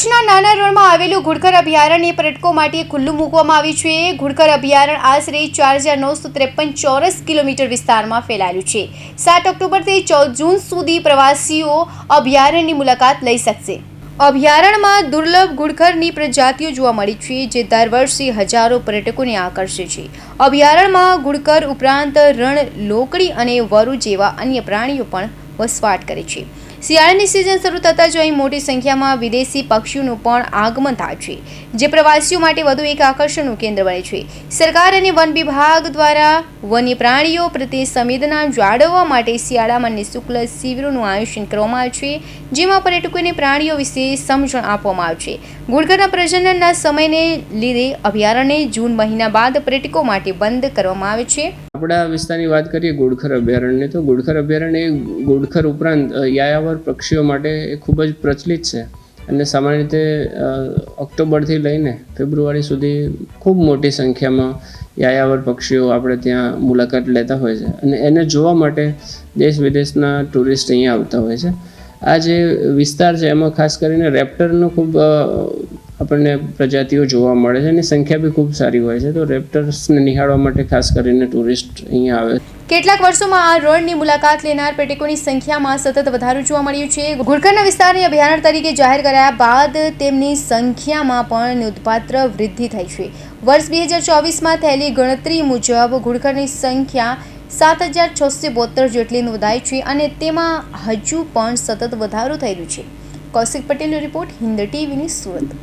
કચ્છના નાના રણમાં આવેલું ઘુડખર અભયારણ્ય પર્યટકો માટે ખુલ્લું મૂકવામાં આવ્યું છે. ઘુડખર અભયારણ્ય આશરે ચાર હજાર નવસો ત્રેપન ચોરસ કિલોમીટર વિસ્તારમાં ફેલાયેલું છે. સાત ઓક્ટોબરથી ચૌદ જૂન સુધી પ્રવાસીઓ અભયારણ્યની મુલાકાત લઈ શકશે. અભયારણ્યમાં દુર્લભ ઘુડખરની પ્રજાતિઓ જોવા મળી છે, જે દર વર્ષે હજારો પર્યટકોને આકર્ષે છે. અભયારણ્યમાં ઘુડખર ઉપરાંત રણ, લોકડી અને વરુ જેવા અન્ય પ્રાણીઓ પણ વસવાટ કરે છે. શિયાળાની સિઝન શરૂ થતાં જ અહીં મોટી સંખ્યામાં વિદેશી પક્ષીઓનું પણ આગમન થાય છે જે પ્રવાસીઓ માટે વધુ એક આકર્ષણનું કેન્દ્ર બને છે. સરકાર અને વન વિભાગ દ્વારા વન્ય પ્રાણીઓ પ્રત્યે સંવેદના જાળવવા માટે શિયાળામાં નિઃશુલ્ક શિબિરોનું આયોજન કરવામાં આવે છે જેમાં પર્યટકોને પ્રાણીઓ વિશે સમજણ આપવામાં આવે છે. ગુડકરના પ્રજનનના સમયને લીધે અભયારણ્ય જૂન મહિના બાદ પર્યટકો માટે બંધ કરવામાં આવે છે. આપણા વિસ્તારની વાત કરીએ ગુડખર અભયારણ્ય તો ગુડખર અભયારણ્ય ગુડખર ઉપરાંત અ, યાયાવર પક્ષીઓ માટે એ ખૂબ જ પ્રચલિત છે. અને સામાન્ય રીતે ઓક્ટોબરથી લઈને ફેબ્રુઆરી સુધી ખૂબ મોટી સંખ્યામાં યાયાવર પક્ષીઓ આપણે ત્યાં મુલાકાત લેતા હોય છે. અને એને જોવા માટે દેશ વિદેશના ટુરિસ્ટ અહીંયા આવતા હોય છે. આ જે વિસ્તાર છે, એમાં ખાસ કરીને રેપ્ટરનો ખૂબ આપણને પ્રજાતિઓ જોવા મળે છે એની સંખ્યા બી ખૂબ સારી હોય છે. તો રેપ્ટર્સને નિહાળવા માટે ખાસ કરીને ટુરિસ્ટ અહીંયા આવે છે. કેટલાક વર્ષોમાં આ રણની મુલાકાત લેનાર પર્યટકોની સંખ્યામાં સતત વધારો જોવા મળ્યું છે. ઘુડખરના વિસ્તારને અભયારણ્ય તરીકે જાહેર કરાયા બાદ તેમની સંખ્યામાં પણ નોંધપાત્ર વૃદ્ધિ થઈ છે. વર્ષ બે હજાર ચોવીસમાં થયેલી ગણતરી મુજબ ઘુડખરની સંખ્યા સાત હજાર છસો બોતેર જેટલી નોંધાઈ છે અને તેમાં હજુ પણ સતત વધારો થયેલો છે. કૌશિક પટેલનો રિપોર્ટ હિન્દ ટીવીની સુરત.